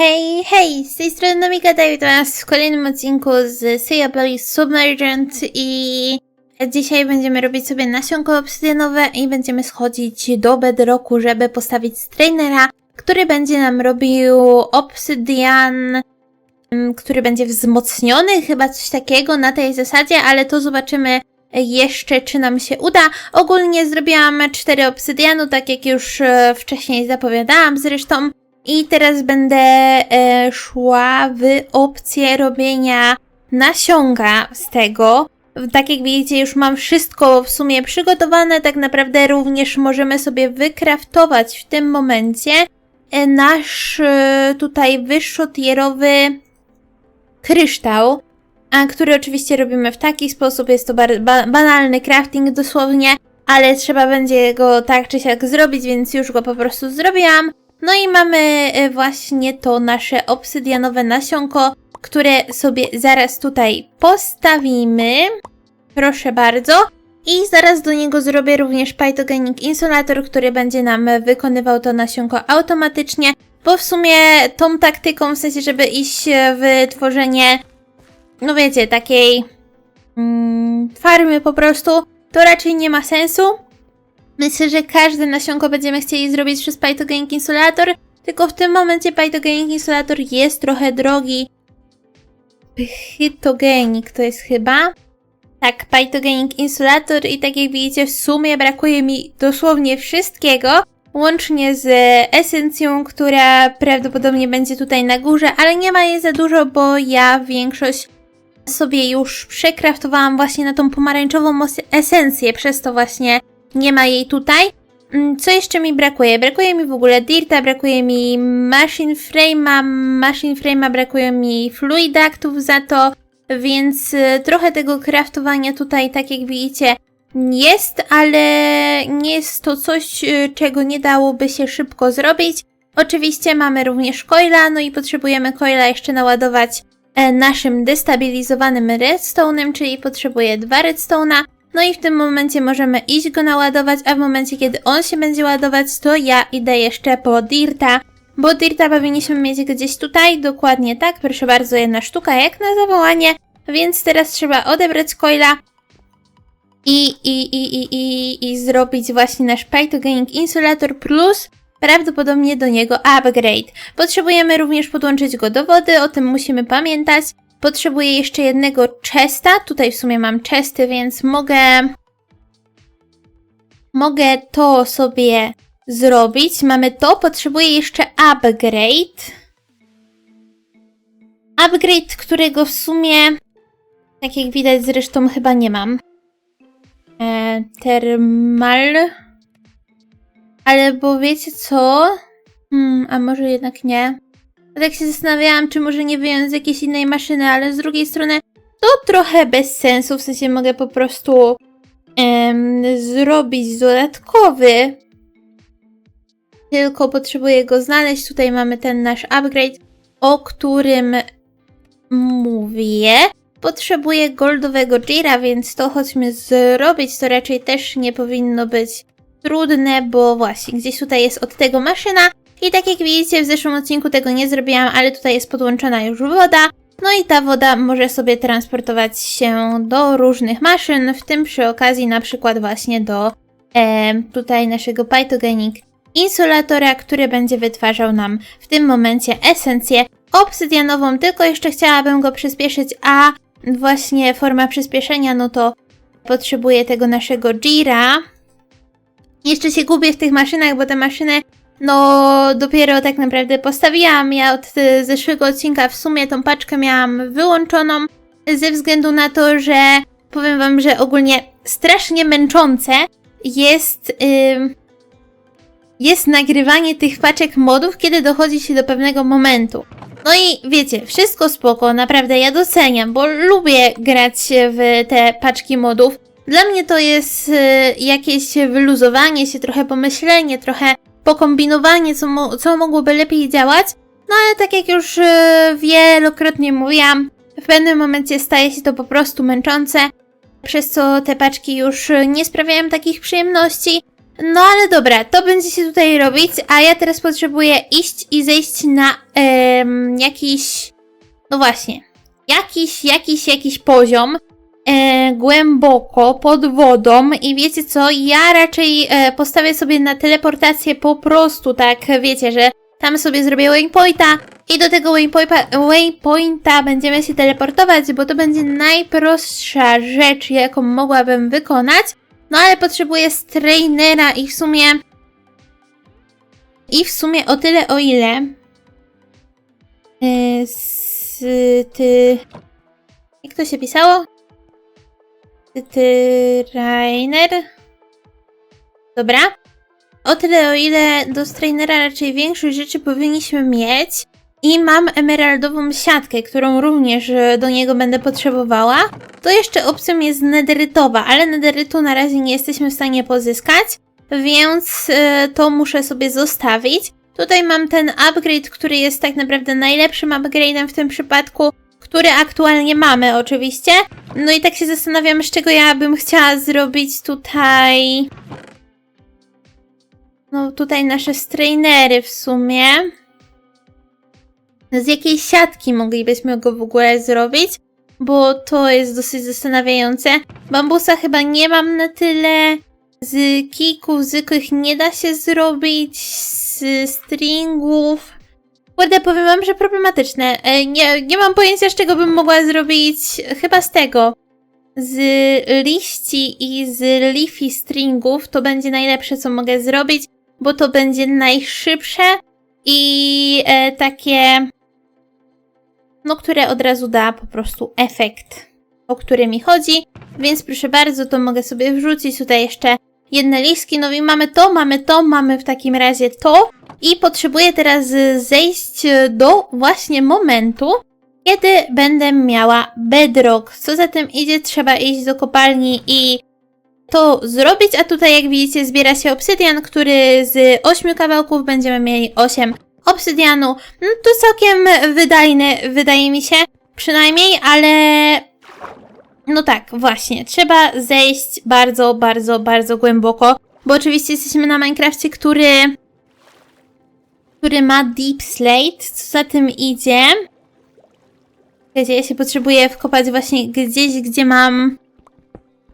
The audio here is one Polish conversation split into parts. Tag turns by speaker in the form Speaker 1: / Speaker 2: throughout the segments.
Speaker 1: Hej, hej, z tej strony Nomika David was w kolejnym odcinku z Play Submergent i dzisiaj będziemy robić sobie nasionko obsydianowe i będziemy schodzić do bedrocku, żeby postawić strainera, który będzie nam robił obsydian, mm, który będzie wzmocniony, chyba coś takiego na tej zasadzie, ale to zobaczymy jeszcze, czy nam się uda. Ogólnie zrobiłam 4 obsydianu, tak jak już e, wcześniej zapowiadałam zresztą. I teraz będę e, szła w opcję robienia nasionka z tego. Tak jak widzicie, już mam wszystko w sumie przygotowane. Tak naprawdę również możemy sobie wykraftować w tym momencie e, nasz e, tutaj wyższotierowy kryształ, a który oczywiście robimy w taki sposób. Jest to ba- banalny crafting dosłownie, ale trzeba będzie go tak czy siak zrobić, więc już go po prostu zrobiłam. No i mamy e, właśnie to nasze obsydianowe nasionko, które sobie zaraz tutaj postawimy. Proszę bardzo. I zaraz do niego zrobię również Pythogenic Insulator, który będzie nam wykonywał to nasionko automatycznie, bo w sumie tą taktyką, w sensie, żeby iść w tworzenie, no wiecie, takiej mm, farmy po prostu, to raczej nie ma sensu. Myślę, że każde nasionko będziemy chcieli zrobić przez Pythogenic Insulator, tylko w tym momencie Pythogenic Insulator jest trochę drogi. Pythogenic to jest chyba. Tak, Pythogenic Insulator i tak jak widzicie w sumie brakuje mi dosłownie wszystkiego, łącznie z esencją, która prawdopodobnie będzie tutaj na górze, ale nie ma jej za dużo, bo ja większość sobie już przekraftowałam właśnie na tą pomarańczową esencję, przez to właśnie nie ma jej tutaj. Mm, Co jeszcze mi brakuje? Brakuje mi w ogóle Dirta, brakuje mi Machine Frame'a, Machine Frame'a brakuje mi Fluidaktów za to, więc y, trochę tego craftowania tutaj, tak jak widzicie, jest, ale nie jest to coś, y, czego nie dałoby się szybko zrobić. Oczywiście mamy również coila, no i potrzebujemy coila jeszcze naładować e, naszym destabilizowanym redstone'em, czyli potrzebuję dwa redstone'a. No i w tym momencie możemy iść go naładować, a w momencie kiedy on się będzie ładować, to ja idę jeszcze po Dirta, bo Dirta powinniśmy mieć gdzieś tutaj, dokładnie tak, proszę bardzo, jedna sztuka jak na zawołanie, więc teraz trzeba odebrać coila i, i, i, i, i, i zrobić właśnie nasz Pythogenic Insulator plus prawdopodobnie do niego upgrade. Potrzebujemy również podłączyć go do wody, o tym musimy pamiętać. Potrzebuję jeszcze jednego chesta. Tutaj w sumie mam chesty, więc mogę. Mogę to sobie zrobić. Mamy to. Potrzebuję jeszcze upgrade. Upgrade, którego w sumie, tak jak widać zresztą, chyba nie mam. E, thermal. Ale bo wiecie co? Hmm, a może jednak nie? Tak się zastanawiałam, czy może nie wyjąć z jakiejś innej maszyny, ale z drugiej strony to trochę bez sensu, w sensie mogę po prostu em, zrobić dodatkowy. Tylko potrzebuję go znaleźć. Tutaj mamy ten nasz upgrade, o którym mówię. Potrzebuję goldowego Jira, więc to chodźmy zrobić. To raczej też nie powinno być trudne, bo właśnie gdzieś tutaj jest od tego maszyna. I tak jak widzicie, w zeszłym odcinku tego nie zrobiłam, ale tutaj jest podłączona już woda. No i ta woda może sobie transportować się do różnych maszyn, w tym przy okazji na przykład właśnie do e, tutaj naszego Pythogenic Insulatora, który będzie wytwarzał nam w tym momencie esencję obsydianową, tylko jeszcze chciałabym go przyspieszyć, a właśnie forma przyspieszenia, no to potrzebuję tego naszego Jira. Jeszcze się gubię w tych maszynach, bo te maszyny no, dopiero tak naprawdę postawiłam. Ja od y, zeszłego odcinka w sumie tą paczkę miałam wyłączoną ze względu na to, że powiem wam, że ogólnie strasznie męczące jest ym, jest nagrywanie tych paczek modów, kiedy dochodzi się do pewnego momentu. No i wiecie, wszystko spoko, naprawdę ja doceniam, bo lubię grać w te paczki modów. Dla mnie to jest y, jakieś wyluzowanie się, trochę pomyślenie, trochę pokombinowanie, co, mo- co mogłoby lepiej działać. No ale tak jak już e, wielokrotnie mówiłam, w pewnym momencie staje się to po prostu męczące, przez co te paczki już e, nie sprawiają takich przyjemności. No ale dobra, to będzie się tutaj robić, a ja teraz potrzebuję iść i zejść na em, jakiś, no właśnie, jakiś, jakiś, jakiś poziom e, głęboko pod wodą i wiecie co, ja raczej e, postawię sobie na teleportację po prostu, tak, wiecie, że tam sobie zrobię waypointa i do tego waypointa, będziemy się teleportować, bo to będzie najprostsza rzecz, jaką mogłabym wykonać. No ale potrzebuję strainera i w sumie... I w sumie o tyle o ile... Yy, s, ty... Jak to się pisało? Trainer? Dobra. O tyle o ile do strainera raczej większość rzeczy powinniśmy mieć. I mam emeraldową siatkę, którą również e, do niego będę potrzebowała. To jeszcze opcją jest nederytowa, ale nederytu na razie nie jesteśmy w stanie pozyskać, więc e, to muszę sobie zostawić. Tutaj mam ten upgrade, który jest tak naprawdę najlepszym upgrade'em w tym przypadku, który aktualnie mamy oczywiście. No i tak się zastanawiam, z czego ja bym chciała zrobić tutaj... No tutaj nasze strainery w sumie. Z jakiej siatki moglibyśmy go w ogóle zrobić? Bo to jest dosyć zastanawiające. Bambusa chyba nie mam na tyle. Z kików zwykłych nie da się zrobić. Z stringów. Kurde, powiem wam, że problematyczne. E, Nie, nie mam pojęcia, z czego bym mogła zrobić. Chyba z tego. Z liści i z leafy stringów to będzie najlepsze, co mogę zrobić, bo to będzie najszybsze i e, takie no które od razu da po prostu efekt, o który mi chodzi. Więc proszę bardzo, to mogę sobie wrzucić tutaj jeszcze jedne listki. No i mamy to, mamy to, mamy w takim razie to. I potrzebuję teraz zejść do właśnie momentu, kiedy będę miała bedrock. Co za tym idzie, trzeba iść do kopalni i to zrobić, a tutaj jak widzicie zbiera się obsydian, który z 8 kawałków będziemy mieli 8 obsydianu. No to całkiem wydajne, wydaje mi się, przynajmniej, ale no tak, właśnie, trzeba zejść bardzo, bardzo, bardzo głęboko, bo oczywiście jesteśmy na Minecrafcie, który który ma Deep Slate, co za tym idzie. Wiecie, ja się potrzebuję wkopać właśnie gdzieś, gdzie mam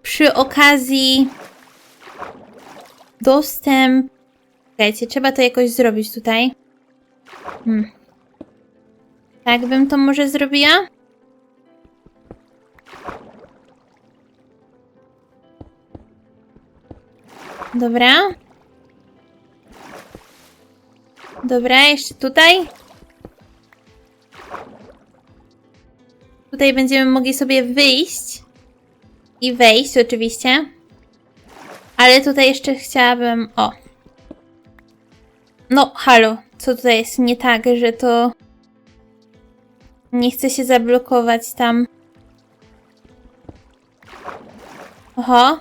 Speaker 1: przy okazji dostęp. Słuchajcie, trzeba to jakoś zrobić tutaj. Hmm. Tak bym to może zrobiła? Dobra. Dobra, jeszcze tutaj. Tutaj będziemy mogli sobie wyjść. I wejść oczywiście. Ale tutaj jeszcze chciałabym... O. No, halo. Co tutaj jest nie tak, że to... Nie chce się zablokować tam. Oho.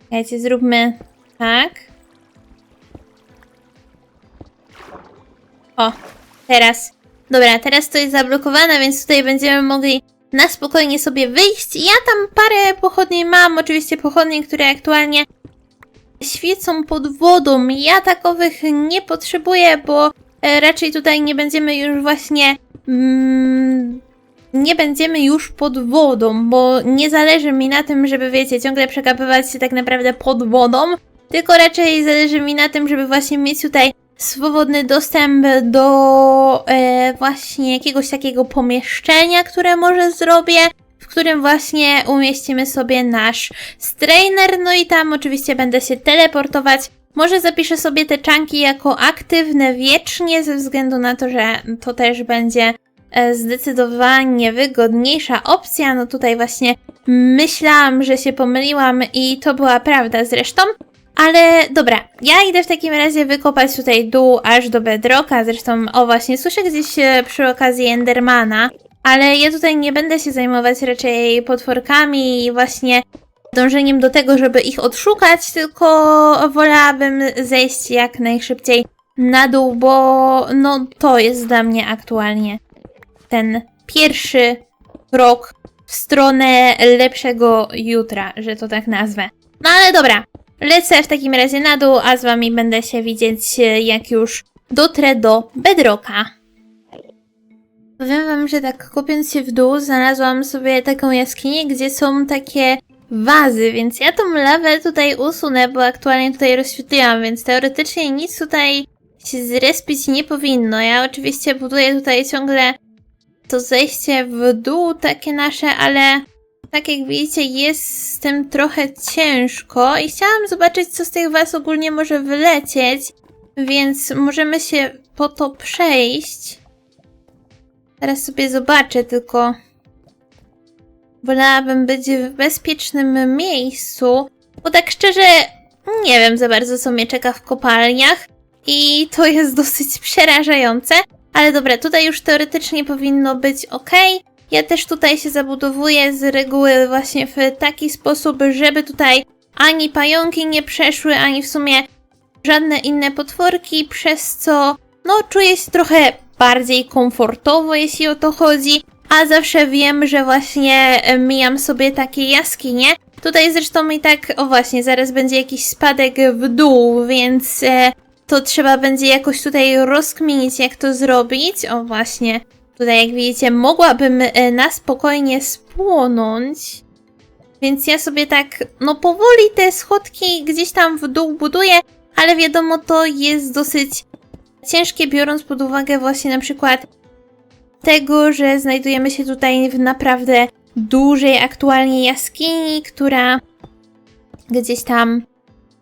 Speaker 1: Słuchajcie, zróbmy tak. O, teraz. Dobra, teraz to jest zablokowane, więc tutaj będziemy mogli na spokojnie sobie wyjść. Ja tam parę pochodni mam, oczywiście pochodnie, które aktualnie świecą pod wodą. Ja takowych nie potrzebuję, bo e, raczej tutaj nie będziemy już właśnie. Mm, nie będziemy już pod wodą, bo nie zależy mi na tym, żeby wiecie, ciągle przekapywać się tak naprawdę pod wodą, tylko raczej zależy mi na tym, żeby właśnie mieć tutaj swobodny dostęp do e, właśnie jakiegoś takiego pomieszczenia, które może zrobię, w którym właśnie umieścimy sobie nasz strainer, no i tam oczywiście będę się teleportować. Może zapiszę sobie te czanki jako aktywne wiecznie, ze względu na to, że to też będzie e, zdecydowanie wygodniejsza opcja. No tutaj właśnie myślałam, że się pomyliłam i to była prawda zresztą. Ale dobra, ja idę w takim razie wykopać tutaj dół aż do bedrocka. Zresztą, o właśnie, słyszę gdzieś przy okazji Endermana. Ale ja tutaj nie będę się zajmować raczej potworkami i właśnie dążeniem do tego, żeby ich odszukać, tylko wolałabym zejść jak najszybciej na dół, bo no to jest dla mnie aktualnie ten pierwszy krok w stronę lepszego jutra, że to tak nazwę. No ale dobra, lecę w takim razie na dół, a z wami będę się widzieć, e, jak już dotrę do Bedrocka. Powiem wam, że tak kopiąc się w dół, znalazłam sobie taką jaskinię, gdzie są takie wazy, więc ja tą lawę tutaj usunę, bo aktualnie tutaj rozświetliłam, więc teoretycznie nic tutaj się zrespić nie powinno. Ja oczywiście buduję tutaj ciągle to zejście w dół takie nasze, ale tak jak widzicie jest z tym trochę ciężko i chciałam zobaczyć, co z tych was ogólnie może wylecieć, więc możemy się po to przejść. Teraz sobie zobaczę, tylko wolałabym być w bezpiecznym miejscu, bo tak szczerze nie wiem za bardzo, co mnie czeka w kopalniach i to jest dosyć przerażające, ale dobra, tutaj już teoretycznie powinno być ok. Ja też tutaj się zabudowuję z reguły właśnie w taki sposób, żeby tutaj ani pająki nie przeszły, ani w sumie żadne inne potworki, przez co no czuję się trochę bardziej komfortowo, jeśli o to chodzi, a zawsze wiem, że właśnie e, mijam sobie takie jaskinie. Tutaj zresztą i tak, o właśnie, zaraz będzie jakiś spadek w dół, więc e, to trzeba będzie jakoś tutaj rozkminić, jak to zrobić. O właśnie, tutaj jak widzicie, mogłabym e, na spokojnie spłonąć. Więc ja sobie tak, no powoli te schodki gdzieś tam w dół buduję, ale wiadomo, to jest dosyć ciężkie, biorąc pod uwagę właśnie na przykład tego, że znajdujemy się tutaj w naprawdę dużej aktualnie jaskini, która gdzieś tam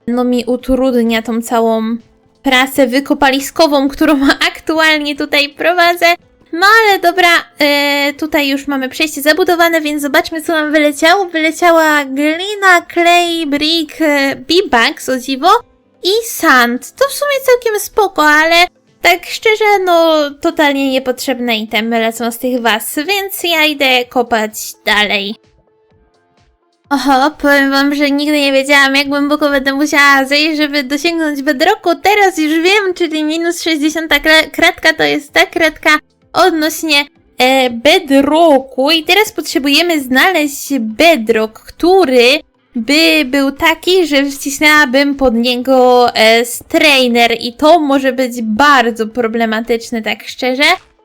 Speaker 1: no mi utrudnia tą całą pracę wykopaliskową, którą aktualnie tutaj prowadzę. No ale dobra, e, tutaj już mamy przejście zabudowane, więc zobaczmy co nam wyleciało. Wyleciała glina, clay, brick, e, o dziwo i sand. To w sumie całkiem spoko, ale tak szczerze, no totalnie niepotrzebne itemy lecą z tych was, więc ja idę kopać dalej. Oho, powiem wam, że nigdy nie wiedziałam, jak głęboko będę musiała zejść, żeby dosięgnąć bedrocku. Teraz już wiem, czyli minus 60 kra- kratka to jest ta kratka odnośnie e, bedrocku. I teraz potrzebujemy znaleźć bedrock, który by był taki, że wcisnęłabym pod niego e, strainer i to może być bardzo problematyczne, tak szczerze,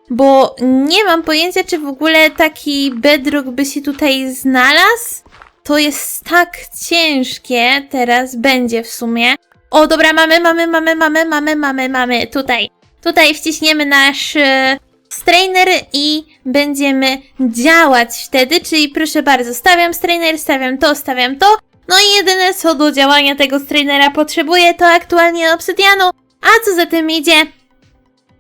Speaker 1: bo nie mam pojęcia, czy w ogóle taki bedrock by się tutaj znalazł. To jest tak ciężkie, teraz będzie w sumie. O, dobra, mamy, mamy, mamy, mamy, mamy, mamy, mamy, tutaj. Tutaj wciśniemy nasz e, strainer i będziemy działać wtedy, czyli proszę bardzo, stawiam strainer, stawiam to, stawiam to. No i jedyne co do działania tego strainera potrzebuję to aktualnie obsydianu, a co za tym idzie,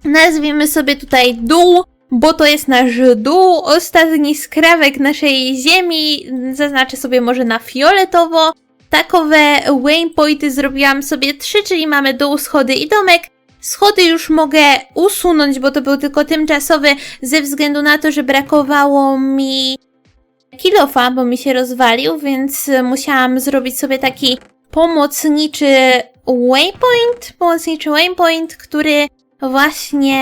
Speaker 1: nazwijmy sobie tutaj dół, bo to jest nasz dół, ostatni skrawek naszej ziemi, zaznaczę sobie może na fioletowo. Takowe waypointy zrobiłam sobie trzy, czyli mamy dół, schody i domek. Schody już mogę usunąć, bo to był tylko tymczasowy, ze względu na to, że brakowało mi kilofa, bo mi się rozwalił, więc musiałam zrobić sobie taki pomocniczy waypoint, pomocniczy waypoint, który właśnie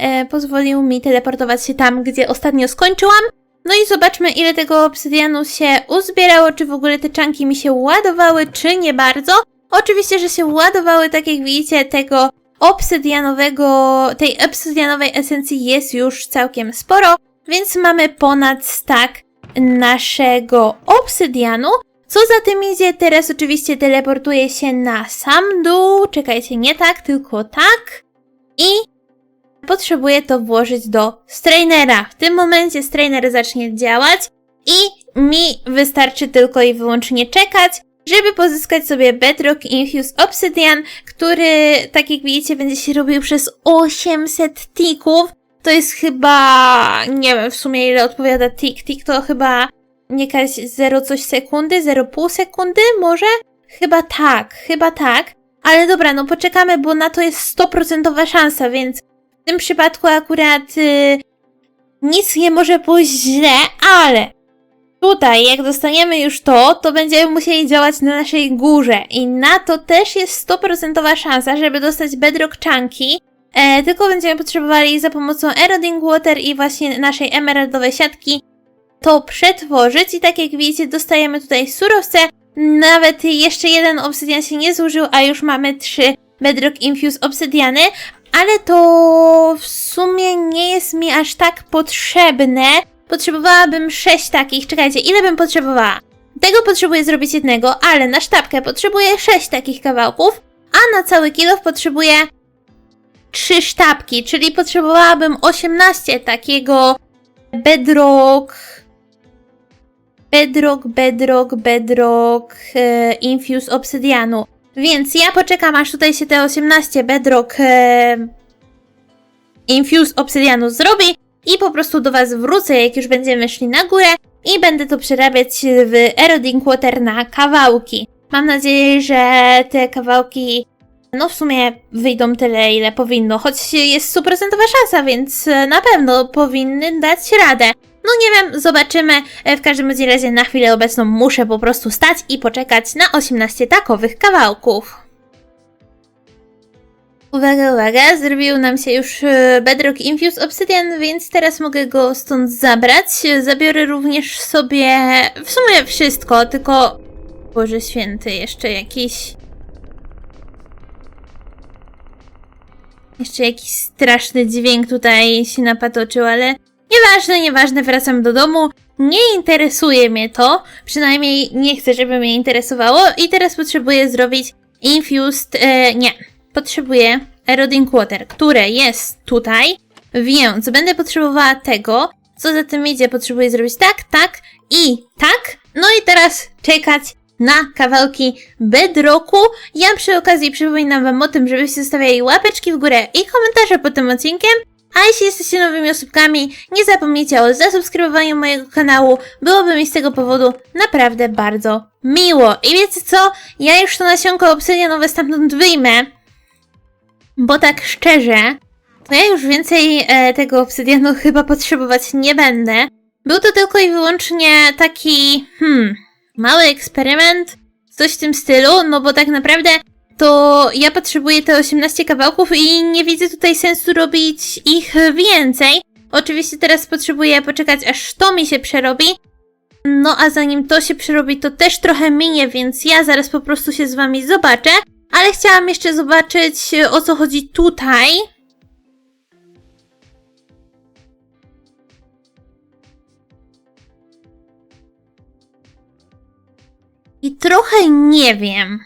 Speaker 1: e, pozwolił mi teleportować się tam, gdzie ostatnio skończyłam. No i zobaczmy, ile tego obsydianu się uzbierało, czy w ogóle te czanki mi się ładowały, czy nie bardzo. Oczywiście, że się ładowały, tak jak widzicie, tego obsydianowego, tej obsydianowej esencji jest już całkiem sporo, więc mamy ponad stack naszego obsydianu. Co za tym idzie, teraz oczywiście teleportuję się na sam dół. Czekajcie, nie tak, tylko tak. I potrzebuję to włożyć do strainera. W tym momencie strainer zacznie działać i mi wystarczy tylko i wyłącznie czekać, żeby pozyskać sobie Bedrock Infused Obsidian, który, tak jak widzicie, będzie się robił przez 800 tików. To jest chyba, nie wiem w sumie ile odpowiada tik. Tik to chyba jakaś 0 coś sekundy, 0,5 sekundy może? Chyba tak, chyba tak. Ale dobra, no poczekamy, bo na to jest 100% szansa, więc w tym przypadku akurat y, nic nie może pójść źle, ale tutaj jak dostaniemy już to, to będziemy musieli działać na naszej górze. I na to też jest 100% szansa, żeby dostać bedrock chunky, e, tylko będziemy potrzebowali za pomocą eroding water i właśnie naszej emeraldowej siatki to przetworzyć. I tak jak widzicie dostajemy tutaj surowce, Nawet jeszcze jeden obsydian się nie zużył, a już mamy trzy Bedrock Infuse obsydiany, ale to w sumie nie jest mi aż tak potrzebne. Potrzebowałabym sześć takich. Czekajcie, ile bym potrzebowała? Tego potrzebuję zrobić jednego, ale na sztabkę potrzebuję sześć takich kawałków, a na cały kilof potrzebuję trzy sztabki, czyli potrzebowałabym 18 takiego bedrock bedrock, bedrock, bedrock e, infuse obsydianu. Więc ja poczekam, aż tutaj się te 18 bedrock e, infuse obsydianu zrobi i po prostu do Was wrócę, jak już będziemy szli na górę i będę to przerabiać w Eroding Water na kawałki. Mam nadzieję, że te kawałki no w sumie wyjdą tyle, ile powinno, choć jest stuprocentowa szansa, więc na pewno powinny dać radę. No nie wiem, zobaczymy. W każdym razie na chwilę obecną muszę po prostu stać i poczekać na 18 takowych kawałków. Uwaga, uwaga, zrobił nam się już e, Bedrock Infuse Obsidian, więc teraz mogę go stąd zabrać. Zabiorę również sobie w sumie wszystko, tylko... Boże święty, jeszcze jakiś... Jeszcze jakiś straszny dźwięk tutaj się napatoczył, ale nieważne, nieważne, wracam do domu. Nie interesuje mnie to, przynajmniej nie chcę, żeby mnie interesowało i teraz potrzebuję zrobić infused, e, nie, potrzebuję eroding water, które jest tutaj, więc będę potrzebowała tego, co za tym idzie, potrzebuję zrobić tak, tak i tak, no i teraz czekać na kawałki bedrocku. Ja przy okazji przypominam wam o tym, żebyście zostawiali łapeczki w górę i komentarze pod tym odcinkiem. A jeśli jesteście nowymi osobkami, nie zapomnijcie o zasubskrybowaniu mojego kanału. Byłoby mi z tego powodu naprawdę bardzo miło. I wiecie co? Ja już to nasionko obsydianowe stamtąd wyjmę. Bo tak szczerze, to ja już więcej e, tego obsydianu chyba potrzebować nie będę. Był to tylko i wyłącznie taki, hmm, mały eksperyment, coś w tym stylu, no bo tak naprawdę to ja potrzebuję te 18 kawałków i nie widzę tutaj sensu robić ich więcej. Oczywiście teraz potrzebuję poczekać, aż to mi się przerobi. No a zanim to się przerobi, to też trochę minie, więc ja zaraz po prostu się z wami zobaczę. Ale chciałam jeszcze zobaczyć, o co chodzi tutaj. I trochę nie wiem.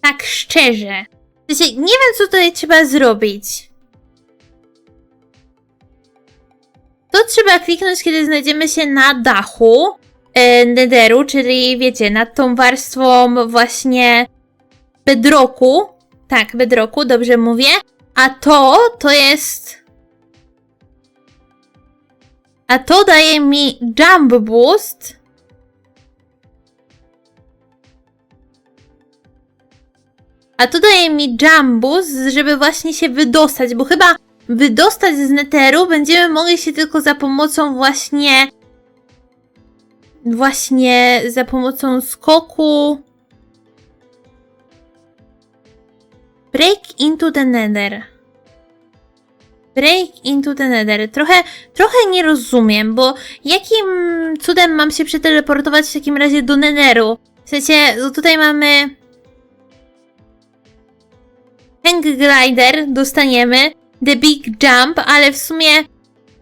Speaker 1: Tak szczerze. W sensie, nie wiem, co tutaj trzeba zrobić. To trzeba kliknąć, kiedy znajdziemy się na dachu e, Netheru, czyli wiecie, nad tą warstwą właśnie bedroku. Tak, bedroku, dobrze mówię. A to, to jest... A to daje mi jump boost. A to daje mi jambus, żeby właśnie się wydostać, bo chyba wydostać z neteru będziemy mogli się tylko za pomocą właśnie. Właśnie za pomocą skoku. Break into the nether. Break into the nether. Trochę, trochę nie rozumiem, bo jakim cudem mam się przeteleportować w takim razie do netheru? W sensie, no tutaj mamy Hang Glider dostaniemy, The Big Jump, ale w sumie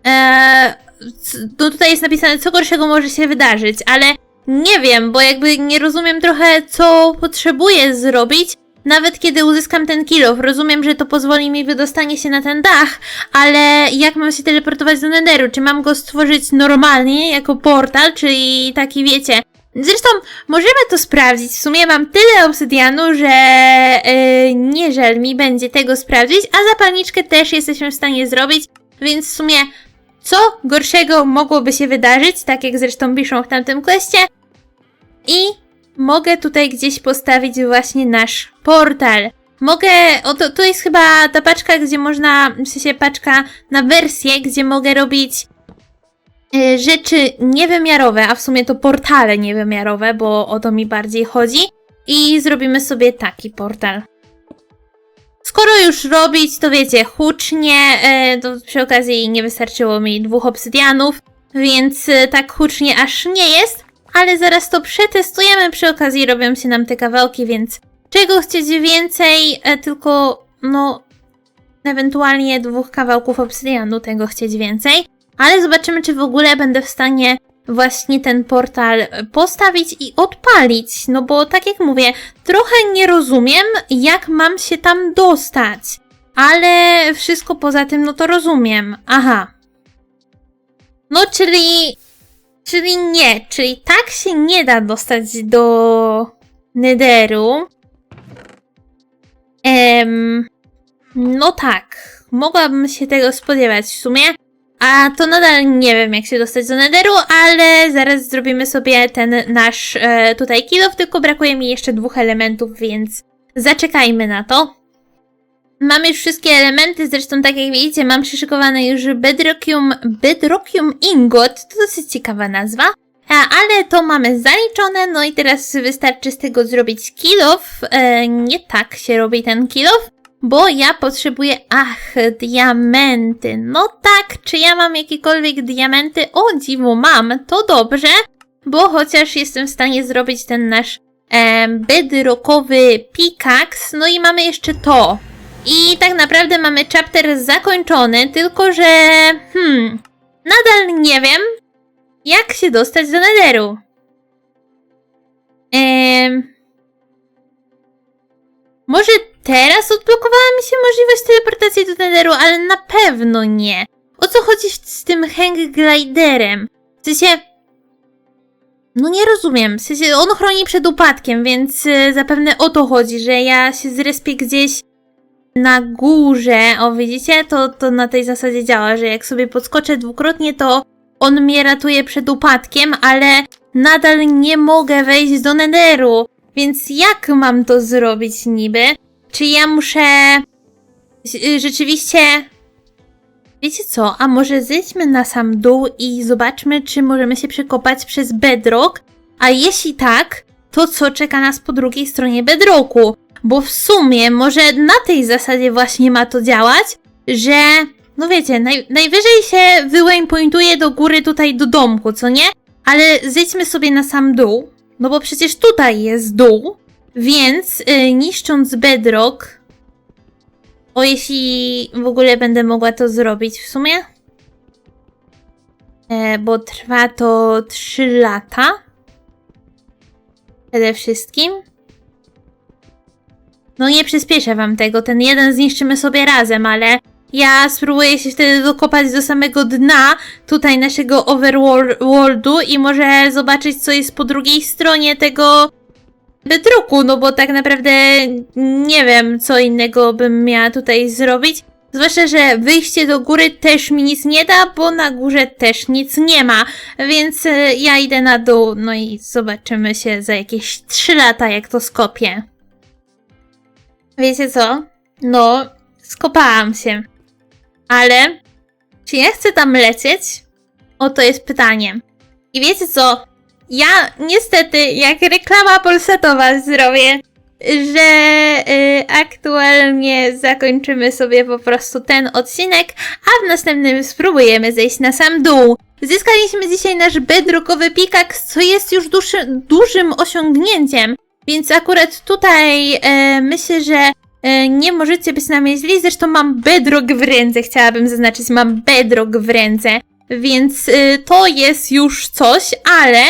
Speaker 1: e, c- no tutaj jest napisane, co gorszego może się wydarzyć, ale nie wiem, bo jakby nie rozumiem trochę, co potrzebuję zrobić, nawet kiedy uzyskam ten kilof. Rozumiem, że to pozwoli mi wydostanie się na ten dach, ale jak mam się teleportować do Netheru? Czy mam go stworzyć normalnie, jako portal, czyli taki wiecie, Zresztą możemy to sprawdzić. W sumie mam tyle obsydianu, że yy, nie żal mi będzie tego sprawdzić, a zapalniczkę też jesteśmy w stanie zrobić, więc w sumie co gorszego mogłoby się wydarzyć, tak jak zresztą piszą w tamtym questie. I mogę tutaj gdzieś postawić właśnie nasz portal. Mogę, o to, to jest chyba ta paczka, gdzie można, w sensie paczka na wersję, gdzie mogę robić y, rzeczy niewymiarowe, a w sumie to portale niewymiarowe, bo o to mi bardziej chodzi. I zrobimy sobie taki portal. Skoro już robić, to wiecie, hucznie, y, to przy okazji nie wystarczyło mi dwóch obsydianów, więc y, tak hucznie aż nie jest. Ale zaraz to przetestujemy. Przy okazji robią się nam te kawałki, więc czego chcieć więcej, e, tylko no ewentualnie dwóch kawałków obsydianu, tego chcieć więcej. Ale zobaczymy, czy w ogóle będę w stanie właśnie ten portal postawić i odpalić. No bo tak jak mówię, trochę nie rozumiem, jak mam się tam dostać. Ale wszystko poza tym, no to rozumiem. Aha. No, czyli. Czyli nie, czyli tak się nie da dostać do Netheru. Em, no tak, mogłabym się tego spodziewać w sumie. A to nadal nie wiem, jak się dostać do Netheru, ale zaraz zrobimy sobie ten nasz e, tutaj kilof, tylko brakuje mi jeszcze dwóch elementów, więc zaczekajmy na to. Mamy już wszystkie elementy, zresztą tak jak widzicie, mam przyszykowane już Bedrockium, Bedrockium Ingot, to dosyć ciekawa nazwa. Ale to mamy zaliczone, no i teraz wystarczy z tego zrobić kilof. E, nie tak się robi ten kilof, bo ja potrzebuję, ach, diamenty. No tak, czy ja mam jakiekolwiek diamenty? O dziwo, mam, to dobrze, bo chociaż jestem w stanie zrobić ten nasz e, bedrockowy pickaxe, no i mamy jeszcze to. I tak naprawdę mamy chapter zakończony, tylko że, hmm, nadal nie wiem, jak się dostać do Netheru. Ehm, może teraz odblokowała mi się możliwość teleportacji do Netheru, ale na pewno nie. O co chodzi z tym hang gliderem? W sensie... No nie rozumiem. W sensie on chroni przed upadkiem, więc e, zapewne o to chodzi, że ja się zrespię gdzieś na górze. O, widzicie? To, to na tej zasadzie działa, że jak sobie podskoczę dwukrotnie, to on mnie ratuje przed upadkiem, ale nadal nie mogę wejść do Netheru. Więc jak mam to zrobić niby? Czy ja muszę y, rzeczywiście. Wiecie co? A może zejdźmy na sam dół i zobaczmy, czy możemy się przekopać przez bedrock? A jeśli tak, to co czeka nas po drugiej stronie bedrocku? Bo w sumie może na tej zasadzie właśnie ma to działać, że no wiecie, naj, najwyżej się wyłępointuje do góry tutaj do domku, co nie? Ale zejdźmy sobie na sam dół, no bo przecież tutaj jest dół, więc y, niszcząc bedrock, o jeśli w ogóle będę mogła to zrobić w sumie, e, bo trwa to 3 lata, przede wszystkim. No nie przyspieszę wam tego, ten jeden zniszczymy sobie razem, ale ja spróbuję się wtedy dokopać do samego dna tutaj naszego overworldu i może zobaczyć, co jest po drugiej stronie tego bedrocku, no bo tak naprawdę nie wiem, co innego bym miała tutaj zrobić. Zwłaszcza, że wyjście do góry też mi nic nie da, bo na górze też nic nie ma. Więc e, ja idę na dół, no i zobaczymy się za jakieś 3 lata, jak to skopię. Wiecie co? No, skopałam się. Ale czy ja chcę tam lecieć? Oto jest pytanie. I wiecie co? Ja niestety, jak reklama polsatowa zrobię, że y, aktualnie zakończymy sobie po prostu ten odcinek, a w następnym spróbujemy zejść na sam dół. Zyskaliśmy dzisiaj nasz bedrockowy pikak, co jest już duży, dużym osiągnięciem, więc akurat tutaj e, myślę, że e, nie możecie być na mnie źli, zresztą mam bedrock w ręce, chciałabym zaznaczyć, mam bedrock w ręce, więc e, to jest już coś, ale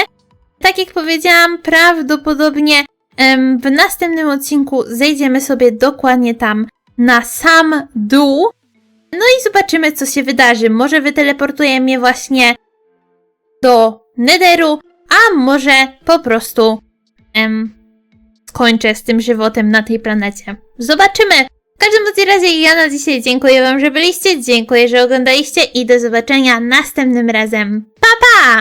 Speaker 1: tak jak powiedziałam, prawdopodobnie em, w następnym odcinku zejdziemy sobie dokładnie tam na sam dół. No i zobaczymy, co się wydarzy. Może wyteleportuje mnie właśnie do Netheru, a może po prostu em, skończę z tym żywotem na tej planecie. Zobaczymy! W każdym razie ja na dzisiaj dziękuję Wam, że byliście, dziękuję, że oglądaliście i do zobaczenia następnym razem. Pa pa!